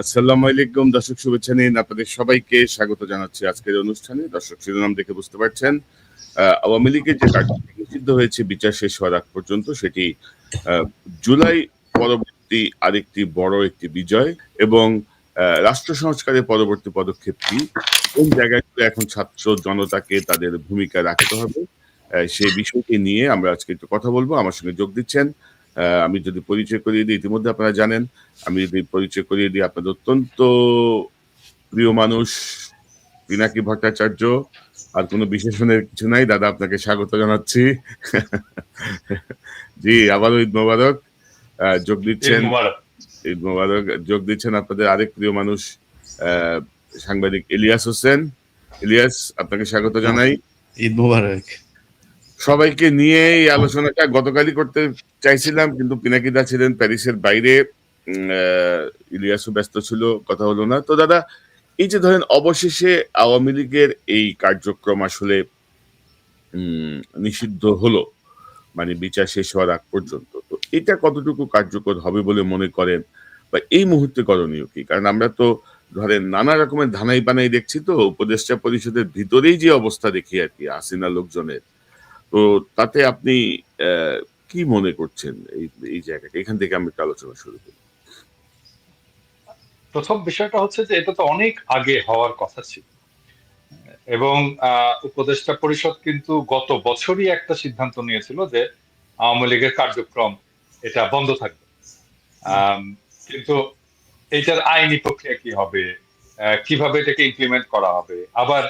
আসসালামু আলাইকুম, দর্শক শুভেচ্ছা নিন। আপনাদের সবাইকে স্বাগত জানাচ্ছি আজকের অনুষ্ঠানে। দর্শক শিরোনাম দেখে বুঝতে পারছেন আওয়ামী লীগের যে কার্যক্রম নিষিদ্ধ হয়েছে, বিচার শেষ হওয়ার আগ পর্যন্ত সেটি জুলাই পরবর্তী আরেকটি বড় একটি বিজয় এবং রাষ্ট্র সংস্কারের পরবর্তী পদক্ষেপটি কোন জায়গাগুলো এখন ছাত্র জনতাকে তাদের ভূমিকা রাখতে হবে? সেই বিষয়টি নিয়ে আমরা আজকে একটু কথা বলব। আমার সঙ্গে যোগ দিচ্ছেন আমি যদি পরিচয় করিয়ে দিই ইতিমধ্যে আপনারা জানেন আমি যদি পরিচয় করিয়ে দিই আপনাদের অত্যন্ত প্রিয় মানুষ পিনাকি ভট্টাচার্য আর কোনো বিশেষণের কিছু নাই। দাদা আপনাকে স্বাগত জানাচ্ছি। জি আবারও ঈদ মোবারক। আহ, যোগ দিচ্ছেন ঈদ মোবারক। যোগ দিচ্ছেন আপনাদের আরেক প্রিয় মানুষ আহ, সাংবাদিক ইলিয়াস হোসেন। ইলিয়াস আপনাকে স্বাগত জানাই। ঈদ মুবারক। সবাইকে নিয়ে এই আলোচনাটা গতকালই করতে চাইছিলাম, কিন্তু পিনাকিদা ছিলেন প্যারিসের বাইরে। ইলিয়াসও ব্যস্ত ছিল, কথা হলো না। তো দাদা, এই যে ধরেন অবশেষে আওয়ামী লীগের এই কার্যক্রম আসলে নিষিদ্ধ হলো মানে বিচার শেষ হওয়ার আগ পর্যন্ত, তো এটা কতটুকু কার্যকর হবে বলে মনে করেন? বা এই মুহূর্তে করণীয় কি? কারণ আমরা তো ধরেন নানা রকমের ধানাই পানাই দেখছি তো, উপদেষ্টা পরিষদের ভিতরেই যে অবস্থা দেখি আর কি আসিনা লোকজনের। তো তাতে আপনি কি মনে করছেন এই এই জায়গাটা? এখান থেকে আমি আলোচনা শুরু করি। প্রথম বিষয়টা হচ্ছে যে এটা তো অনেক আগে হওয়ার কথা ছিল। এবং উপদেষ্টা পরিষদ কিন্তু গত বছরই একটা সিদ্ধান্ত নিয়েছিল যে আওয়ামী লীগের কার্যক্রম এটা বন্ধ থাকবে। কিন্তু এটার আইনি প্রক্রিয়া কি হবে? কীভাবে এটাকে ইমপ্লিমেন্ট করা হবে? আবার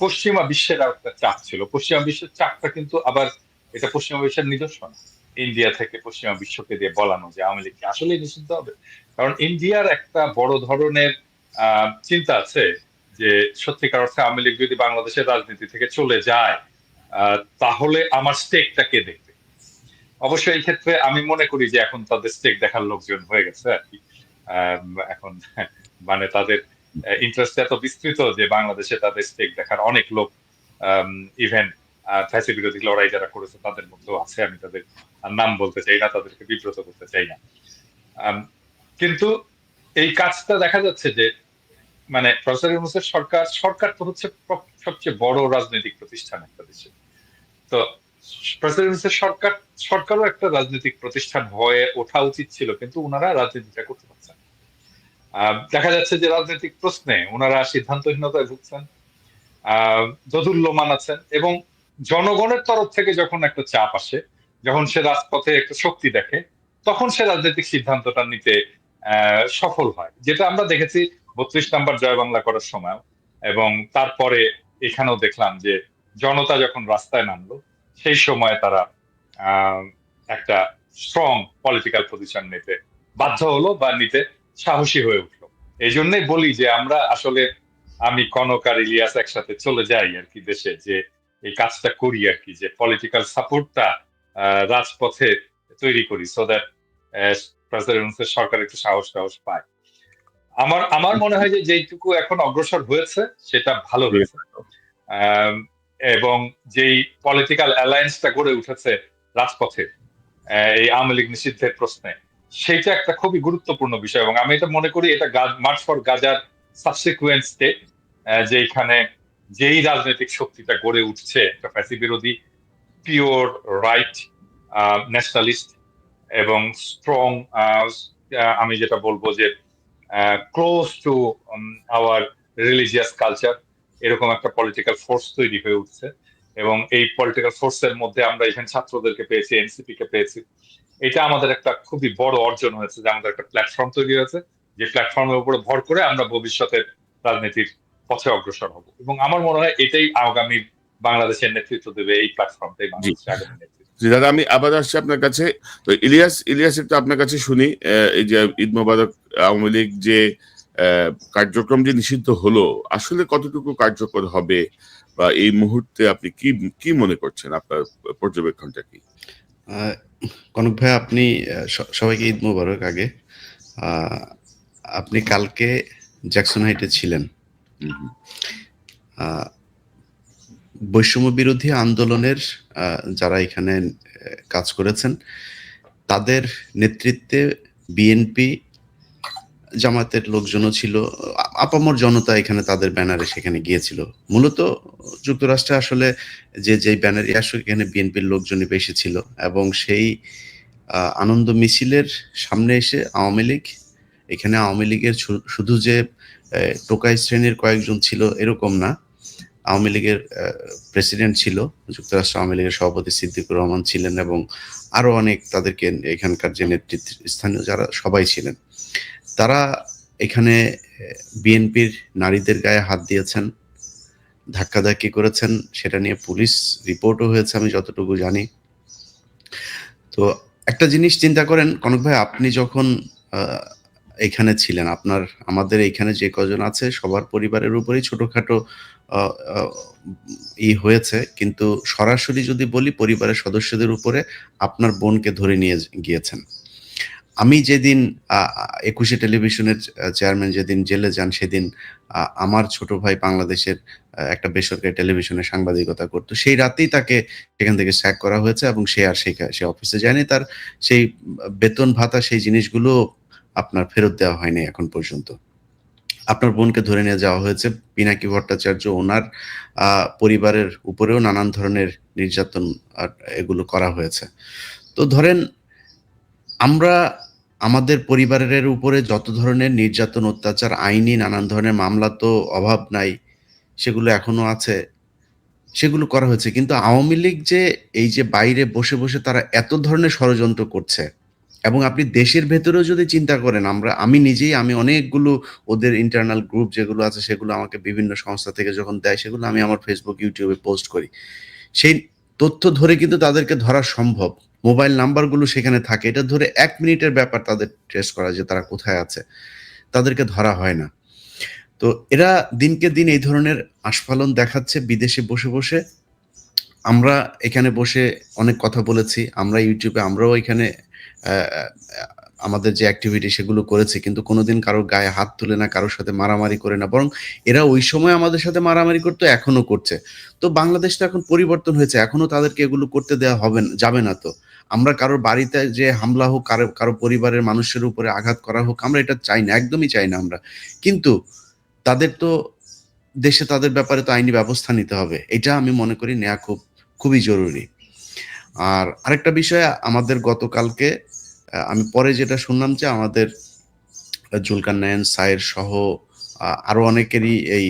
পশ্চিমা বিশ্বের একটা চাপ ছিল। পশ্চিমা বিশ্বের চাপটা কিন্তু আবার, এটা পশ্চিমা বিশ্বের নিজস্ব না। ইন্ডিয়া থেকে পশ্চিমা বিশ্বকে দিয়ে বলানো যে আওয়ামী লীগকে আসলে নিষিদ্ধ হবে। কারণ ইন্ডিয়ার একটা বড় ধরনের চিন্তা আছে যে সত্যিকার অর্থে আওয়ামী লীগ যদি বাংলাদেশের রাজনীতি থেকে চলে যায় তাহলে আমার স্টেকটা কে দেখবে? অবশ্যই এই ক্ষেত্রে আমি মনে করি যে এখন তাদের স্টেক দেখার লোকজন হয়ে গেছে আর কি। এখন মানে তাদের ইন্টারেস্ট এত বিস্তৃত যে বাংলাদেশে তাদের স্টেক দেখার অনেক লোক ইভেন ফ্যাসি বিরোধী লড়াই যারা করেছে তাদের মধ্যেও আছে আমি তাদের নাম বলতে চাই না তাদেরকে বিব্রত করতে চাই না। কিন্তু এই কাজটা দেখা যাচ্ছে যে মানে প্রফেসর সরকার সরকার তো হচ্ছে সবচেয়ে বড় রাজনৈতিক প্রতিষ্ঠান একটা দেশে। তো প্রফেসর ইউনুসের সরকার সরকারও একটা রাজনৈতিক প্রতিষ্ঠান হয়ে ওঠা উচিত ছিল কিন্তু ওনারা রাজনীতিটা করতে পারছেন দেখা যাচ্ছে যে রাজনৈতিক প্রশ্নে ওনারা সিদ্ধান্তহীনতায় ভুগছেন। আহ, দোদুল্যমান আছেন এবং জনগণের তরফ থেকে যখন একটা চাপ আসে, যখন সে রাজপথে একটা শক্তি দেখে, তখন সে রাজনৈতিক সিদ্ধান্তটা নিতে সফল হয়। যেটা আমরা দেখেছি বত্রিশ নাম্বার জয় বাংলা করার সময় এবং তারপরে এখানেও দেখলাম যে জনতা যখন রাস্তায় নামলো, সেই সময় তারা একটা স্ট্রং পলিটিক্যাল পজিশন নিতে বাধ্য হলো বা নিতে সাহসী হয়ে উঠল। এই জন্যই বলি যে আমরা আসলে, আমি কনক আর ইলিয়াস একসাথে চলে যাই আর কি দেশে, যে এই কাজটা করি আর কি, যে পলিটিক্যাল সাপোর্টটা রাজপথে তৈরি করি সো দ্যাট প্রেসিডেন্ট সরকার একটু সাহস টাহস পায়। আমার আমার মনে হয় যে যেইটুকু এখন অগ্রসর হয়েছে, সেটা ভালো হয়েছে। এবং যেই পলিটিক্যাল অ্যালায়েন্সটা গড়ে উঠেছে রাজপথে এই আওয়ামী লীগ নিষিদ্ধের প্রশ্নে, সেইটা একটা খুবই গুরুত্বপূর্ণ বিষয় এবং আমি এটা মনে করি এটা মার্চ ফর গাজার সাবসিকুয়েন্ট স্টেট যেখানে যেই রাজনৈতিক শক্তিটা গড়ে উঠছে, একটা ফ্যাসি বিরোধী পিওর রাইট ন্যাশনালিস্ট এবং স্ট্রং আমি যেটা বলব যে close to our religious culture এরকম একটা পলিটিক্যাল ফোর্স তৈরি হয়ে উঠছে এবং এই পলিটিক্যাল ফোর্সের মধ্যে আমরা এখানে ছাত্রদেরকে পেয়েছি এনসিপি কে পেয়েছি। এটা আমাদের একটা খুবই বড় অর্জন হয়েছে যে আমাদের একটা প্ল্যাটফর্ম তৈরি হয়েছে। যে প্ল্যাটফর্মের উপরে ভর করে আমরা ভবিষ্যতের রাজনীতির পথে অগ্রসর হব। এবং আমার মনে হয় এটাই আগামী বাংলাদেশের নেতৃত্ব দেবে এই প্ল্যাটফর্মটাই বাংলাদেশের আগামী নেতৃত্ব। জি দাদা আমি আবার আসছি আপনার কাছে। তো ইলিয়াস ইলিয়াস একটু আপনার কাছে শুনি এই যে ঈদ মোবারক আওয়ামী লীগ যে আহ, কার্যক্রম যে নিষিদ্ধ হলো আসলে কতটুকু কার্যকর হবে? বা এই মুহূর্তে আপনি কি কি মনে করছেন? আপনার পর্যবেক্ষণটা কি? আহ, কনক ভাই আপনি সবাইকে ঈদ মুবারক আগে। আহ, আপনি কালকে জ্যাকসন হাইটে ছিলেন। বৈষম্য বিরোধী আন্দোলনের যারা এখানে কাজ করেছেন, তাদের নেতৃত্বে বিএনপি জামাতের লোকজনও ছিল। আপামর জনতা এখানে তাদের ব্যানারে সেখানে গিয়েছিল। মূলত যুক্তরাষ্ট্রে আসলে যে যে ব্যানারে আসলে এখানে বিএনপির লোকজনই বেশি ছিল এবং সেই আনন্দ মিছিলের সামনে এসে আওয়ামী লীগ এখানে আওয়ামী লীগের শুধু যে টোকাই শ্রেণির কয়েকজন ছিল এরকম না। আওয়ামী লীগের প্রেসিডেন্ট ছিল, যুক্তরাষ্ট্র আওয়ামী লীগের সভাপতি সিদ্দিকুর রহমান ছিলেন এবং আরও অনেক তাদেরকে এখানকার যে নেতৃত্ব, স্থানীয় যারা, সবাই ছিলেন। তারা এখানে বিএনপির নারীদের গায়ে হাত দিয়েছেন, ধাক্কাধাক্কি করেছেন, সেটা নিয়ে পুলিশ রিপোর্টও হয়েছে, আমি যতটুকু জানি। তো একটা জিনিস চিন্তা করেন, কনক ভাই, আপনি যখন এখানে ছিলেন। আপনার, আমাদের এখানে যে কজন আছে, সবার পরিবারের উপরেই ছোটখাটো ই হয়েছে। কিন্তু সরাসরি যদি বলি, পরিবারের সদস্যদের উপরে আপনার বোনকে ধরে নিয়ে গিয়েছেন। আমি যেদিন একুশে টেলিভিশনের চেয়ারম্যান যেদিন জেলে যান, সেদিন আমার ছোট ভাই বাংলাদেশের একটা বেসরকারি টেলিভিশনে সাংবাদিকতা করতো। সেই রাতেই তাকে সেখান থেকে স্যাক করা হয়েছে এবং সে আর সে অফিসে যায়নি। তার সেই বেতন ভাতা, সেই জিনিসগুলো আপনার ফেরত দেওয়া হয়নি এখন পর্যন্ত। আপনার বোনকে ধরে নিয়ে যাওয়া হয়েছে পিনাকি ভট্টাচার্য ওনার পরিবারের উপরেও নানান ধরনের নির্যাতন এগুলো করা হয়েছে। তো ধরেন, আমরা আমাদের পরিবারের উপরে যত ধরনের নির্যাতন, অত্যাচার, আইনি নানান ধরনের মামলা তো অভাব নাই, সেগুলো এখনও আছে, সেগুলো করা হয়েছে। কিন্তু আওয়ামী লীগ যে এই যে বাইরে বসে বসে তারা এত ধরনের ষড়যন্ত্র করছে এবং আপনি দেশের ভেতরেও যদি চিন্তা করেন, আমরা, আমি নিজেই, আমি অনেকগুলো ওদের ইন্টারনাল গ্রুপ যেগুলো আছে, সেগুলো আমাকে বিভিন্ন সংস্থা থেকে যখন দেয়, সেগুলো আমি আমার ফেসবুক ইউটিউবে পোস্ট করি। সেই তথ্য ধরে কিন্তু তাদেরকে ধরা সম্ভব। মোবাইল নাম্বারগুলো সেখানে থাকে। এটা ধরে এক মিনিটের ব্যাপার তাদের ট্রেস করা যে তারা কোথায় আছে। তাদেরকে ধরা হয় না। তো এরা দিনকে দিন এই ধরনের আস্ফালন দেখাচ্ছে, বিদেশে বসে বসে। আমরা এখানে বসে অনেক কথা বলেছি। আমরা ইউটিউবে আমরাও এখানে আমাদের যে অ্যাক্টিভিটি সেগুলো করেছে, কিন্তু কোনোদিন কারোর গায়ে হাত তুলে না, কারোর সাথে মারামারি করে না। বরং এরা ওই সময় আমাদের সাথে মারামারি করতো, এখনও করছে। তো বাংলাদেশ তো এখন পরিবর্তন হয়েছে, এখনও তাদেরকে এগুলো করতে দেওয়া হবে যাবে না তো। আমরা কারোর বাড়িতে যে হামলা হোক, কারও কারও পরিবারের মানুষের উপরে আঘাত করা হোক, আমরা এটা চাই না, একদমই চাই না আমরা। কিন্তু তাদের তো দেশে তাদের ব্যাপারে তো আইনি ব্যবস্থা নিতে হবে, এটা আমি মনে করি নেওয়া খুব, খুবই জরুরি। আর আরেকটা বিষয়, আমাদের গতকালকে আমি পরে যেটা শুনলাম যে আমাদের জুলকার নায়ন সায়ের সহ আহ, আরও অনেকেরই এই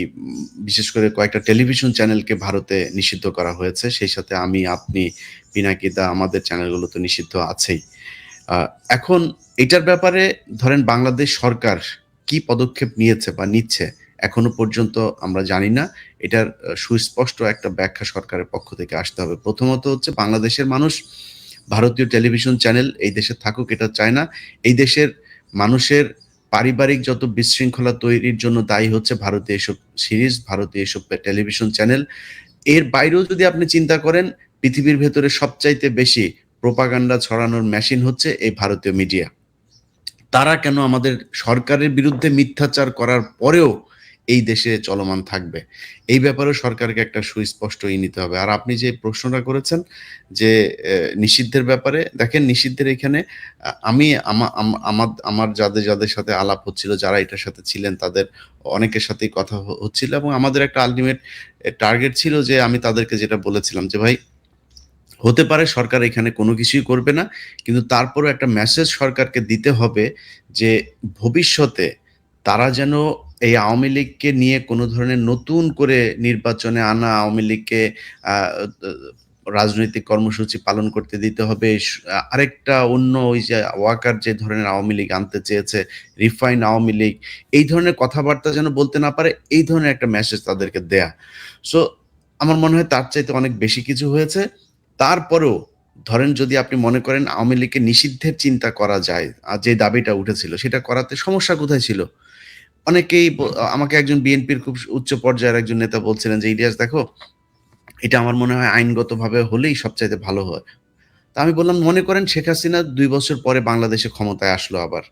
বিশেষ করে কয়েকটা টেলিভিশন চ্যানেলকে ভারতে নিষিদ্ধ করা হয়েছে। সেই সাথে আমি আপনি পিনাকিদা আমাদের চ্যানেলগুলো তো নিষিদ্ধ আছেই। এখন এটার ব্যাপারে ধরেন বাংলাদেশ সরকার কি পদক্ষেপ নিয়েছে বা নিচ্ছে এখনও পর্যন্ত আমরা জানি না। এটার সুস্পষ্ট একটা ব্যাখ্যা সরকারের পক্ষ থেকে আসতে হবে। প্রথমত হচ্ছে বাংলাদেশের মানুষ ভারতীয় টেলিভিশন চ্যানেল এই দেশে থাকুক, এটা চায় না। এই দেশের মানুষের পারিবারিক যত বিশৃঙ্খলা তৈরির জন্য দায়ী হচ্ছে ভারতীয় এসব সিরিজ, ভারতীয় এসব টেলিভিশন চ্যানেল, এর বাইরেও যদি আপনি চিন্তা করেন, পৃথিবীর ভেতরে সবচাইতে বেশি প্রোপাগান্ডা ছড়ানোর মেশিন হচ্ছে এই ভারতীয় মিডিয়া তারা কেন আমাদের সরকারের বিরুদ্ধে মিথ্যাচার করার পরেও এই দেশে চলমান থাকবে। এই ব্যাপারেও সরকারকে একটা সুস্পষ্ট ই নিতে হবে। আর আপনি যে প্রশ্নটা করেছেন যে নিষিদ্ধের ব্যাপারে, দেখেন নিষিদ্ধের এখানে আমি আমার আমার যাদের যাদের সাথে আলাপ হচ্ছিল, যারা এটার সাথে ছিলেন, তাদের অনেকের সাথেই কথা হচ্ছিল এবং আমাদের একটা আলটিমেট টার্গেট ছিল যে, আমি তাদেরকে যেটা বলেছিলাম যে, ভাই, হতে পারে সরকার এখানে কোনো কিছুই করবে না, কিন্তু তারপরও একটা মেসেজ সরকারকে দিতে হবে যে, ভবিষ্যতে তারা যেন এই আওয়ামী লীগকে নিয়ে কোনো ধরনের নতুন করে নির্বাচনে আনা আওয়ামী লীগকে রাজনৈতিক কর্মসূচি পালন করতে দিতে হবে। আরেকটা অন্য ওই যে ওয়াকার যে ধরনের আওয়ামী লীগ আনতে চেয়েছে, রিফাইন আওয়ামী লীগ, এই ধরনের কথাবার্তা যেন বলতে না পারে, এই ধরনের একটা মেসেজ তাদেরকে দেয়া। সো আমার মনে হয় তার চাইতে অনেক বেশি কিছু হয়েছে। তারপরেও ধরেন যদি আপনি মনে করেন আওয়ামী লীগকে নিষিদ্ধের চিন্তা করা যায়, আর যে দাবিটা উঠেছিল সেটা করাতে সমস্যা কোথায় ছিল? অনেকেই আমাকে একজন বিএনপির খুব উচ্চ পর্যায়ের একজন নেতা বলছিলেন যে, ইলিয়াস, দেখো, এটা আমার মনে হয় আইনগতভাবে হলেই সবচাইতে ভালো হয়। তা আমি বললাম, মনে করেন শেখ হাসিনা দুই বছর পরে বাংলাদেশে ক্ষমতায় আসলো আবার।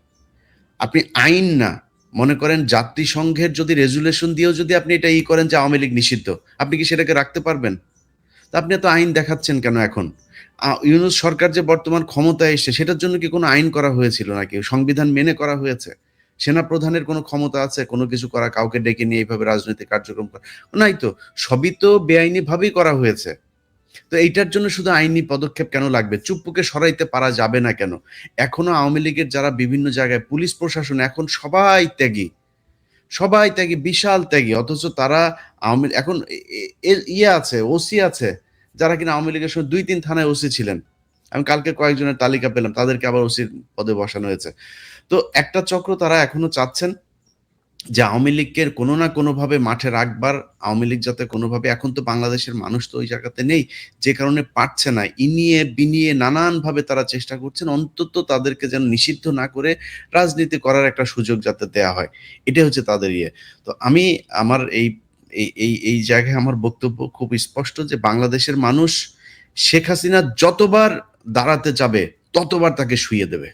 আপনি আইন না, মনে করেন জাতিসংঘের যদি রেজুলেশন দিয়েও যদি আপনি এটা ই করেন যে আওয়ামী লীগ নিষিদ্ধ, আপনি কি সেটাকে রাখতে পারবেন? তা আপনি এত আইন দেখাচ্ছেন কেন এখন? ইউনুস সরকার যে বর্তমান ক্ষমতায় এসে সেটার জন্য কি কোনো আইন করা হয়েছিল নাকি? সংবিধান মেনে করা হয়েছে? সেনা প্রধানের কোনো ক্ষমতা আছে, কোনো কিছু করা, কাউকে ডেকে নিয়ে এইভাবে রাজনৈতিক কার্যক্রম করা? নাই তো, সবই তো বেআইনি ভাবেই করা হয়েছে। তো এইটার জন্য শুধু আইনি পদক্ষেপ কেন লাগবে? চুপ্পুকে সরাইতে পারা যাবে না কেন? এখনও আওয়ামী লীগের যারা বিভিন্ন জায়গায়, পুলিশ প্রশাসন, এখন সবাই ত্যাগী। সবাই ত্যাগী, বিশাল ত্যাগী, অথচ তারা আওয়ামী এখন ইয়ে আছে, ওসি আছে, যারা কিনা আওয়ামী লীগের সময় দুই তিন থানায় ওসি ছিলেন। আমি কালকে কয়েকজনের তালিকা পেলাম, তাদেরকে আবার ওসির পদে বসানো হয়েছে। তো একটা চক্র তারা এখনও চাচ্ছেন যে আওয়ামী লীগের কোনো না কোনোভাবে মাঠে রাখবার, আওয়ামী লীগ যাতে কোনোভাবে এখন তো বাংলাদেশের মানুষ তো ওই জায়গাতে নেই, যে কারণে পারছে না। ইনিয়ে বিনিয়ে নানানভাবে তারা চেষ্টা করছেন, অন্তত তাদেরকে যেন নিষিদ্ধ না করে রাজনীতি করার একটা সুযোগ যাতে দেয়া হয়। এটা হচ্ছে তাদের ইয়ে। তো আমি আমার এই এই এই জায়গায় আমার বক্তব্য খুব স্পষ্ট যে বাংলাদেশের মানুষ শেখ হাসিনা যতবার দাঁড়াতে যাবে, ততবার তাকে শুয়ে দেবে।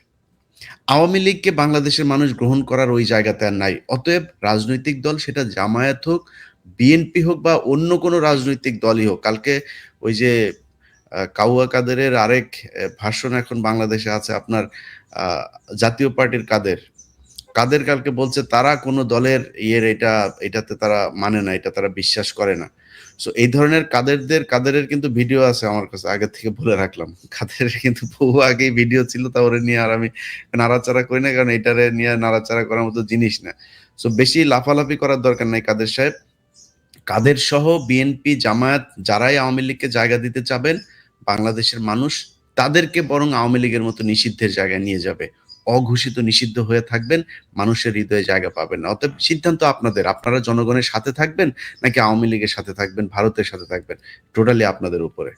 আওয়ামী লীগকে বাংলাদেশের মানুষ গ্রহণ করার ওই জায়গাতে আর নাই। অতএব রাজনৈতিক দল সেটা জামায়াত হোক, বিএনপি হোক বা অন্য কোনো রাজনৈতিক দলই হোক, কালকে ওই যে কাউয়া কাদেরের আরেক ভাষণ এখন বাংলাদেশে আছে আপনার জাতীয় পার্টির কাদের। কাদের কালকে বলছে তারা কোনো দলের ইয়ের এটা, এটাতে তারা মানে না, এটা তারা বিশ্বাস করে না। সো এই ধরনের কাদেরদের, কাদেরের কিন্তু ভিডিও আছে আমার কাছে, আগে থেকে বলে রাখলাম। কাদেরের কিন্তু বহু আগেই ভিডিও ছিল, তা ওরে নিয়ে আর আমি নাড়াচাড়া করি না, কারণ এটারে নিয়ে নাড়াচাড়া করার মতো জিনিস না। সো বেশি লাফালাফি করার দরকার নাই কাদের সাহেব। কাদের সহ বিএনপি জামায়াত, যারাই আওয়ামী লীগকে জায়গা দিতে চাবেন, বাংলাদেশের মানুষ, তাদেরকে বরং আওয়ামী লীগের মতো নিষিদ্ধের জায়গায় নিয়ে যাবে। অঘোষিত নিষিদ্ধ হয়ে থাকবেন, মানুষের হৃদয়ে জায়গা পাবেন না। অতএব সিদ্ধান্ত আপনাদের, আপনারা জনগণের সাথে থাকবেন নাকি আওয়ামী লীগের সাথে থাকবেন, ভারতের সাথে থাকবেন? টোটালি আপনাদের উপরে।